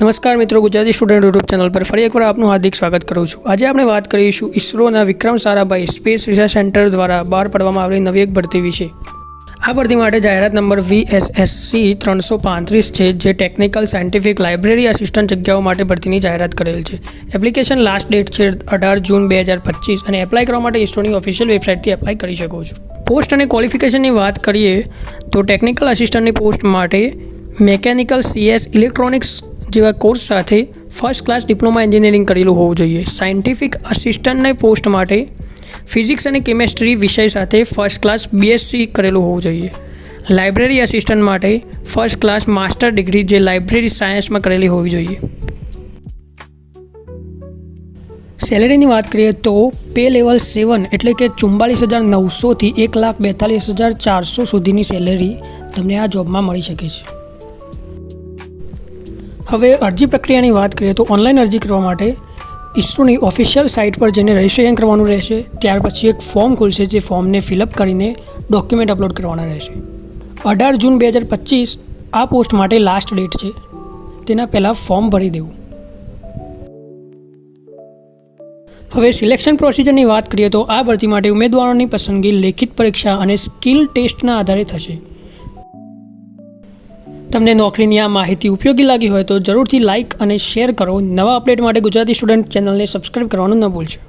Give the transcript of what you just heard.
નમસ્કાર મિત્રો, Gujarati student YouTube channel પર ફરી એકવાર આપનું હાર્દિક સ્વાગત કરું છું. આજે આપણે વાત કરીશું ઇસરોના Vikram Sarabhai space research centre દ્વારા બહાર પાડવામાં આવેલી નવી એક ભરતી વિશે. આ ભરતી માટે જાહેરાત નંબર વીએસએસસી ત્રણસો પાંત્રીસ છે, જે ટેકનિકલ, સાયન્ટિફિક, લાઇબ્રેરી આસિસ્ટન્ટ જગ્યાઓ માટે ભરતીની જાહેરાત કરેલ છે. એપ્લિકેશન લાસ્ટ ડેટ છે અઢાર જૂન બે હજાર પચીસ અને એપ્લાય કરવા માટે ઇસરોની ઓફિશિયલ વેબસાઇટથી એપ્લાય કરી શકો છો. પોસ્ટ અને ક્વોલિફિકેશનની વાત કરીએ તો ટેકનિકલ આસિસ્ટન્ટની પોસ્ટ માટે મેકેનિકલ સીએસ ઇલેક્ટ્રોનિક્સ જેવા કોર્સ સાથે ફર્સ્ટ ક્લાસ ડિપ્લોમા એન્જિનિયરિંગ કરેલું હોવું જોઈએ. સાયન્ટિફિક આસિસ્ટન્ટની પોસ્ટ માટે ફિઝિક્સ અને કેમેસ્ટ્રી વિષય સાથે ફર્સ્ટ ક્લાસ બીએસસી કરેલું હોવું જોઈએ. લાઇબ્રેરી આસિસ્ટન્ટ માટે ફર્સ્ટ ક્લાસ માસ્ટર ડિગ્રી જે લાઇબ્રેરી સાયન્સમાં કરેલી હોવી જોઈએ. સેલેરીની વાત કરીએ તો પે લેવલ સેવન એટલે કે ચુમ્બાલીસ હજાર નવસોથી એક લાખ બેતાલીસ હજાર ચારસો સુધીની સેલેરી તમને આ જોબમાં મળી શકે છે. હવે અરજી પ્રક્રિયાની વાત કરીએ તો ઓનલાઈન અરજી કરવા માટે ઇસરોની ઓફિશિયલ સાઇટ પર જઈને રજિસ્ટ્રેશન કરવાનું રહેશે. ત્યાર પછી એક ફોર્મ ખુલશે જે ફોર્મને ફિલઅપ કરીને ડોક્યુમેન્ટ અપલોડ કરવાના રહેશે. અઢાર જૂન બે હજાર પચીસ આ પોસ્ટ માટે લાસ્ટ ડેટ છે. તેના પહેલાં ફોર્મ ભરી દેવું. હવે સિલેક્શન પ્રોસિજરની વાત કરીએ તો આ ભરતી માટે ઉમેદવારોની પસંદગી લેખિત પરીક્ષા અને સ્કિલ ટેસ્ટના આધારે થશે. તમને નોકરીની આ માહિતી ઉપયોગી લાગી હોય તો જરૂરથી લાઇક અને શેર કરો. નવા અપડેટ માટે ગુજરાતી સ્ટુડન્ટ ચેનલને સબસ્ક્રાઇબ કરવાનું ન ભૂલશો.